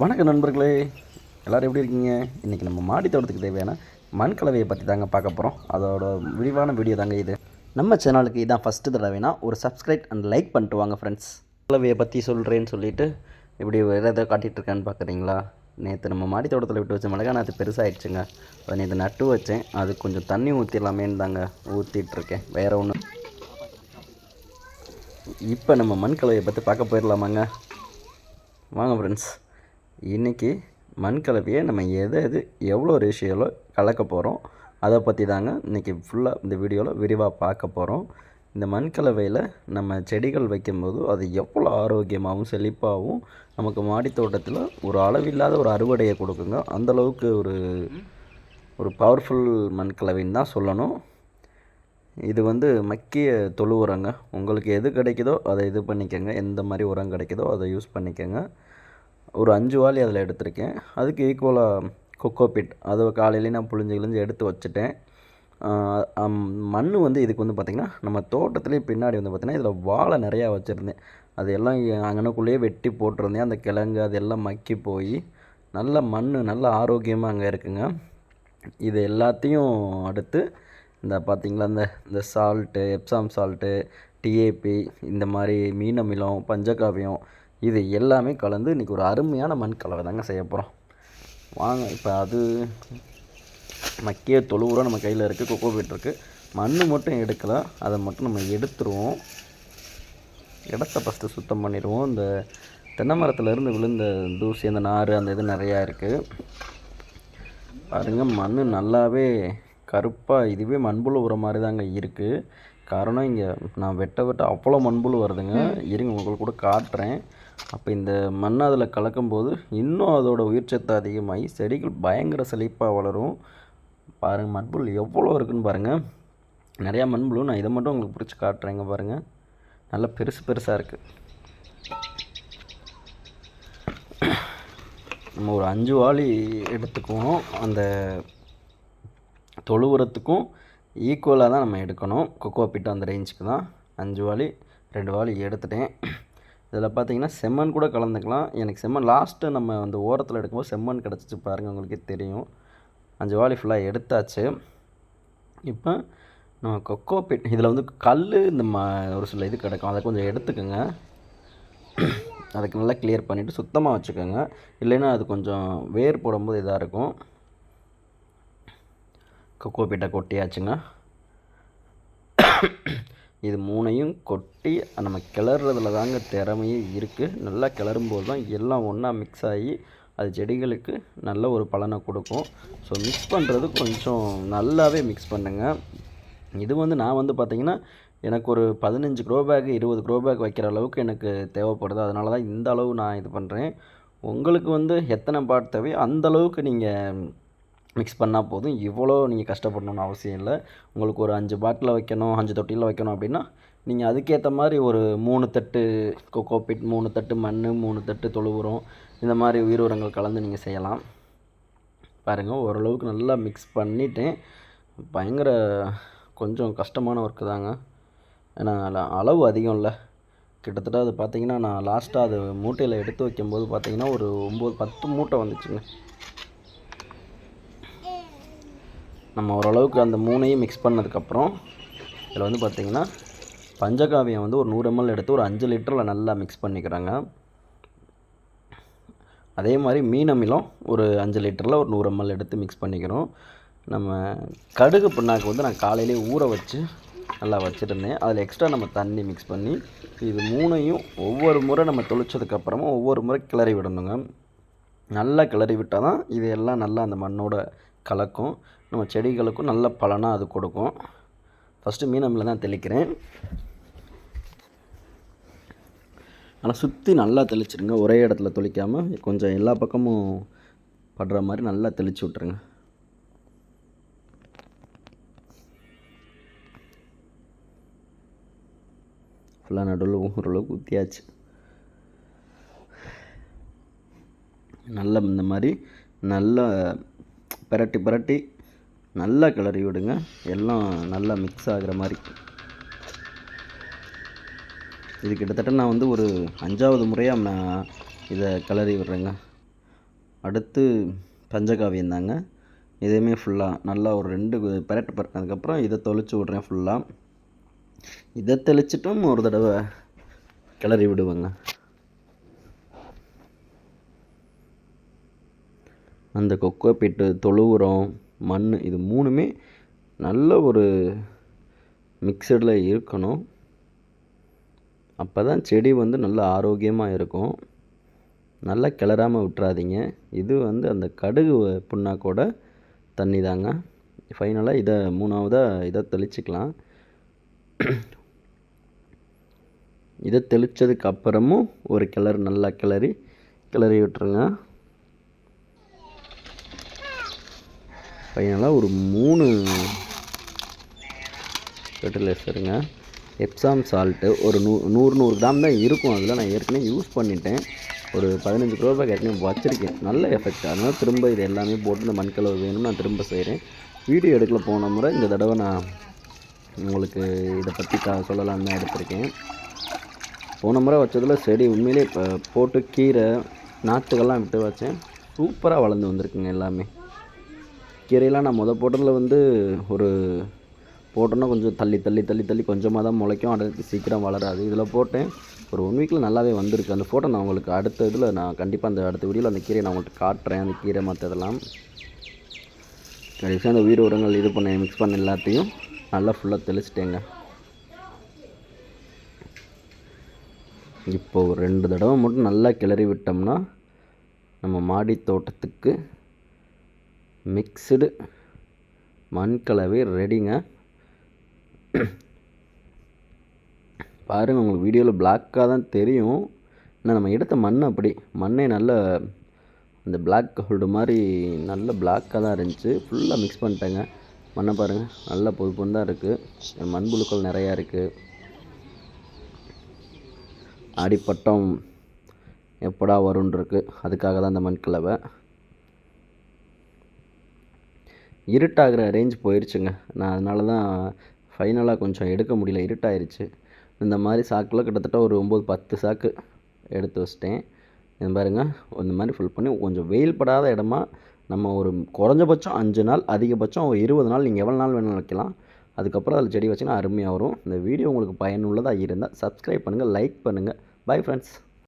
வணக்கம் நண்பர்களே. எல்லோரும் எப்படி இருக்கீங்க? இன்றைக்கி நம்ம மாடி தோட்டத்துக்கு தேவையான மண் கலவையை பற்றி தாங்க பார்க்க போகிறோம் அதோட விரிவான வீடியோ தாங்க இது. நம்ம சேனலுக்கு இதான் ஃபஸ்ட்டு தடவைனா ஒரு சப்ஸ்கிரைப் அண்ட் லைக் பண்ணிட்டு வாங்க ஃப்ரெண்ட்ஸ் கலவையை பற்றி சொல்கிறேன்னு சொல்லிட்டு இப்படி வேறு எதாவது காட்டிகிட்ருக்கேன்னு பார்க்குறீங்களா நேற்று நம்ம மாடி தோட்டத்தில் விட்டு வச்ச மிளகா நாற்று பெருசாகிடுச்சுங்க அதை நேற்று நட்டு வச்சேன். அது கொஞ்சம் தண்ணி ஊற்றிடலாமேன்னு தாங்க ஊற்றிட்டுருக்கேன் வேறு ஒன்று இப்போ நம்ம மண் கலவையை பற்றி பார்க்க போயிடலாமாங்க? வாங்க ஃப்ரெண்ட்ஸ் இன்றைக்கி மண் கலவையை நம்ம எது எது எவ்வளோ ரேஷியோவில் கலக்க போகிறோம் அதை பற்றி தாங்க இன்றைக்கி ஃபுல்லாக இந்த வீடியோவில் விரிவாக பார்க்க போகிறோம் இந்த மண் கலவையில் நம்ம செடிகள் வைக்கும்போது அது எவ்வளோ ஆரோக்கியமாகவும் செழிப்பாகவும் நமக்கு மாடி தோட்டத்தில் ஒரு அளவில்லாத ஒரு அறுவடையை கொடுக்குங்க. அந்தளவுக்கு ஒரு ஒரு பவர்ஃபுல் மண் கலவைன்னு தான் சொல்லணும். இது வந்து மக்கிய தொழு உரங்க. உங்களுக்கு எது கிடைக்குதோ அதை இது பண்ணிக்கோங்க. எந்த மாதிரி உரம் கிடைக்குதோ அதை யூஸ் பண்ணிக்கோங்க. ஒரு அஞ்சு வாளி அதில் எடுத்திருக்கேன். அதுக்கு ஈக்குவலாக கொக்கோபிட் அதை காலையிலேயே நான் புழிஞ்சு கிழிஞ்சு எடுத்து வச்சுட்டேன். மண் வந்து இதுக்கு வந்து பார்த்திங்கன்னா நம்ம தோட்டத்துலேயே பின்னாடி வந்து பார்த்திங்கன்னா இதில் வாழை நிறையா வச்சுருந்தேன். அது எல்லாம் அங்கனக்குள்ளேயே வெட்டி போட்டிருந்தேன். அந்த கிழங்கு அதெல்லாம் மக்கி போய் நல்ல மண் நல்ல ஆரோக்கியமாக அங்கே இருக்குங்க. இது எல்லாத்தையும் அடுத்து இந்த பார்த்திங்களா இந்த இந்த சால்ட்டு எப்சாம் சால்ட்டு டிஏபி இந்த மாதிரி மீனமிலம் பஞ்சகாவியம் இது எல்லாமே கலந்து இன்றைக்கி ஒரு அருமையான மண் கலவை தாங்க செய்ய போகிறோம் வாங்க இப்போ அது மக்கிய தொழு உரம் நம்ம கையில் இருக்குது கொக்கோ பீட் இருக்குது மண் மட்டும் எடுக்கலை அதை மட்டும் நம்ம எடுத்துருவோம். இடத்த ஃபஸ்ட்டு சுத்தம் பண்ணிடுவோம். இந்த தென்னை மரத்துலேருந்து விழுந்த தூசி அந்த நார் அந்த இது நிறையா இருக்குது பாருங்கள் மண் நல்லாவே கருப்பாக இதுவே மண்புழு உரம் மாதிரி தாங்க இருக்குது காரணம் இங்கே நான் வெட்ட வெட்ட அவ்வளோ மண்புழு வருதுங்க. இருங்க உங்களுக்கு கூட காட்டுறேன். அப்போ இந்த மண் அதில் கலக்கும்போது இன்னும் அதோட உயிர் சத்து அதிகமாகி செடிகள் பயங்கர செழிப்பாக வளரும். பாருங்கள் மண்புழு எவ்வளோ இருக்குன்னு பாருங்கள் நிறையா மண்புழு நான் இதை மட்டும் உங்களுக்கு பிடிச்சி காட்டுறேங்க பாருங்கள் நல்லா பெருசு பெருசாக இருக்குது நம்ம ஒரு அஞ்சு வாளி எடுத்துக்குவோம். அந்த தொழு உரத்துக்கும் ஈக்குவலாக தான் நம்ம எடுக்கணும். கொக்கோ பிட்டு அந்த ரேஞ்சுக்கு தான். அஞ்சு வாலி ரெண்டு வாலி எடுத்துட்டேன். இதில் பார்த்தீங்கன்னா செம்மண் கூட கலந்துக்கலாம். எனக்கு செம்மண் லாஸ்ட்டு நம்ம அந்த ஓரத்தில் எடுக்கும்போது செம்மண் கிடச்சிச்சு பாருங்கள் உங்களுக்கே தெரியும். அஞ்சு வாலி ஃபுல்லாக எடுத்தாச்சு. இப்போ நம்ம கொக்கோ பிட் இதில் வந்து கல் இந்த ம ஒரு சில இது கிடக்கும். அதை கொஞ்சம் எடுத்துக்கோங்க. அதுக்கு நல்லா கிளியர் பண்ணிவிட்டு சுத்தமாக வச்சுக்கோங்க. இல்லைன்னா அது கொஞ்சம் வேர் போடும்போது இதாக இருக்கும். கொக்கோ பீட்டை கொட்டியாச்சுங்க. இது மூணையும் கொட்டி நம்ம கிளறதுல தாங்க திறமையே இருக்குது நல்லா கிளறும்போது தான் எல்லாம் ஒன்றா மிக்ஸ் ஆகி அது செடிகளுக்கு நல்ல ஒரு பலனை கொடுக்கும். ஸோ மிக்ஸ் பண்ணுறது கொஞ்சம் நல்லாவே மிக்ஸ் பண்ணுங்கள் இது வந்து நான் வந்து பார்த்திங்கன்னா எனக்கு ஒரு பதினஞ்சு க்ரோ பேக் இருபது க்ரோ பேக் வைக்கிற அளவுக்கு எனக்கு தேவைப்படுது. அதனால தான் இந்த அளவு நான் இது பண்ணுறேன் உங்களுக்கு வந்து எத்தனை பாட் தேவையோ அந்த அளவுக்கு நீங்கள் மிக்ஸ் பண்ணால் போதும். இவ்வளோ நீங்கள் கஷ்டப்படணும்னு அவசியம் இல்லை. உங்களுக்கு ஒரு அஞ்சு பாட்டில் வைக்கணும் அஞ்சு தொட்டியில் வைக்கணும் அப்படின்னா நீங்கள் அதுக்கேற்ற மாதிரி ஒரு மூணு தட்டு கொக்கோ பிட் மூணு தட்டு மண் மூணு தட்டு தொழு உரம் இந்த மாதிரி உயிர் உரங்கள் கலந்து நீங்கள் செய்யலாம். பாருங்கள் ஓரளவுக்கு நல்லா மிக்ஸ் பண்ணிவிட்டேன் பயங்கர கொஞ்சம் கஷ்டமான ஒர்க்கு தாங்க. ஏன்னா அளவு அதிகம் இல்லை. கிட்டத்தட்ட அது பார்த்திங்கன்னா நான் லாஸ்ட்டாக அது மூட்டையில் எடுத்து வைக்கும்போது பார்த்திங்கன்னா ஒரு ஒம்பது பத்து மூட்டை வந்துச்சுங்க. நம்ம ஓரளவுக்கு அந்த மூணையும் மிக்ஸ் பண்ணதுக்கப்புறம் இதில் வந்து பார்த்திங்கன்னா பஞ்சகாவியம் வந்து ஒரு நூறு எம்எல் எடுத்து ஒரு அஞ்சு லிட்டரில் நல்லா மிக்ஸ் பண்ணிக்கிறாங்க. அதே மாதிரி மீன் அமிலம் ஒரு அஞ்சு லிட்டரில் ஒரு நூறு எம்எல் எடுத்து மிக்ஸ் பண்ணிக்கிறோம். நம்ம கடுகு பிண்ணாக்கு வந்து நான் காலையிலே ஊற வச்சு நல்லா வச்சுருந்தேன். அதில் எக்ஸ்ட்ரா நம்ம தண்ணி மிக்ஸ் பண்ணி இது மூணையும் ஒவ்வொரு முறை நம்ம தொளிச்சதுக்கப்புறமும் ஒவ்வொரு முறை கிளறி விடணுங்க. நல்லா கிளறி விட்டால் தான் இது எல்லாம் நல்லா அந்த மண்ணோட கலக்கும். நம்ம செடிகளுக்கும் நல்ல பலனாக அது கொடுக்கும். ஃபஸ்ட்டு மீனமில் தான் தெளிக்கிறேன். ஆனால் சுற்றி நல்லா தெளிச்சிடுங்க. ஒரே இடத்துல தெளிக்காமல் கொஞ்சம் எல்லா பக்கமும் படுற மாதிரி நல்லா தெளித்து விட்ருங்க ஃபுல்லாக நடுவில் ஓரளவுக்கு ஊற்றியாச்சு நல்ல இந்த மாதிரி நல்லா பிரட்டி பிரட்டி நல்லா கிளறி விடுங்க. எல்லாம் நல்லா மிக்ஸ் ஆகிற மாதிரி. இது கிட்டத்தட்ட நான் வந்து ஒரு அஞ்சாவது முறையாக நான் இதை கிளறி விடுறேங்க. அடுத்து பஞ்சகாவியம் தாங்க. இதையுமே ஃபுல்லாக நல்லா ஒரு ரெண்டு பெரட்டு பரட்டினதுக்கப்புறம் இதை தொளிச்சு விட்றேன் ஃபுல்லாக இதை தெளிச்சிட்டும் ஒரு தடவை கிளறி விடுவேங்க. அந்த கொக்கோ பிட்டு தொழு உரம் மண் இது மூணுமே நல்ல ஒரு மிக்சடில் இருக்கணும். அப்போ தான் செடி வந்து நல்ல ஆரோக்கியமாக இருக்கும். நல்லா கிளறாமல் விட்டுறாதீங்க. இது வந்து அந்த கடுகு புண்ணாக்கோட தண்ணி தாங்க. ஃபைனலாக இதை மூணாவதாக இதை தெளிச்சிக்கலாம். இதை தெளித்ததுக்கு அப்புறமும் ஒரு கிளறு நல்லா கிளறி கிளறி விட்டுருங்க. ஃபைனலாக ஒரு மூணு ஃபெர்டிலைசருங்க எப்சாம் சால்ட்டு ஒரு நூ நூறு நூறு கிராம் தான் இருக்கும். அதில் நான் ஏற்கனவே யூஸ் பண்ணிட்டேன். ஒரு பதினஞ்சு கிலோ பேக் ஏற்கனவே வச்சுருக்கேன். நல்ல எஃபெக்ட் அதனால் திரும்ப இது எல்லாமே போட்டு இந்த மண்கலவை வேணும்னு நான் திரும்ப செய்கிறேன் வீடியோ எடுக்கல போன முறை இந்த தடவை நான் உங்களுக்கு இதை பற்றி க சொல்லலான்னு தான் எடுத்திருக்கேன். போன முறை வச்சதில் செடி உண்மையிலே இப்போ போட்டு கீரை நாற்றுகள்லாம் விட்டு வச்சேன். சூப்பராக வளர்ந்து வந்திருக்குங்க எல்லாமே. கீரையெல்லாம் நான் முதல் போட்டதில் வந்து ஒரு போட்டோன்னா கொஞ்சம் தள்ளி தள்ளி தள்ளி தள்ளி கொஞ்சமாக தான் முளைக்கும். அடுத்து சீக்கிரம் வளராது. இதில் போட்டேன். ஒரு ஒன் வீக்கில் நல்லாவே வந்திருக்கு. அந்த ஃபோட்டோ நான் உங்களுக்கு அடுத்த இதில் நான் கண்டிப்பாக அந்த அடுத்த வீடியோவில் அந்த கீரையை நான் உங்கள்கிட்ட காட்டுறேன். அந்த கீரை மற்றதெல்லாம் கடைசியாக அந்த உயிர் உரங்கள் இது பண்ண மிக்ஸ் பண்ண எல்லாத்தையும் நல்லா ஃபுல்லாக தெளிச்சிட்டேங்க. இப்போ ஒரு ரெண்டு தடவை மட்டும் நல்லா கிளறி விட்டோம்னா நம்ம மாடி தோட்டத்துக்கு மிக்ஸ்டு மண் கலவை ரெடிங்க. பாருங்கள் உங்களுக்கு வீடியோவில் பிளாக்காக தான் தெரியும். ஆனால் நம்ம எடுத்த மண் அப்படி. மண்ணே நல்ல அந்த பிளாக் ஹோல்டு மாதிரி நல்ல பிளாக்காக தான் இருந்துச்சு. ஃபுல்லாக மிக்ஸ் பண்ணிட்டேங்க. மண்ணை பாருங்கள் நல்ல பொது பொண்ணு தான் இருக்குது மண்புழுக்கள் நிறையா இருக்குது அடிப்பட்டம் எப்படா வரும்னு அதுக்காக தான் அந்த மண் கலவை இருட்டாகிற ரேஞ்ச் போயிடுச்சுங்க நான் அதனால தான் ஃபைனலாக கொஞ்சம் எடுக்க முடியல. இருட்டாயிருச்சு. இந்த மாதிரி சாக்கில் கிட்டத்தட்ட ஒரு ஒம்பது பத்து சாக்கு எடுத்து வச்சிட்டேன். இது பாருங்க. இந்த மாதிரி ஃபில் பண்ணி கொஞ்சம் வெயில் படாத இடமா நம்ம ஒரு குறைஞ்சபட்சம் அஞ்சு நாள் அதிகபட்சம் ஒரு இருபது நாள் நீங்கள் எவ்வளோ நாள் வேணாலும் வைக்கலாம். அதுக்கப்புறம் அதில் செடி வச்சுன்னா அருமையாக வரும். இந்த வீடியோ உங்களுக்கு பயனுள்ளதாக இருந்தால் சப்ஸ்கிரைப் பண்ணுங்கள் லைக் பண்ணுங்கள் பை ஃப்ரெண்ட்ஸ்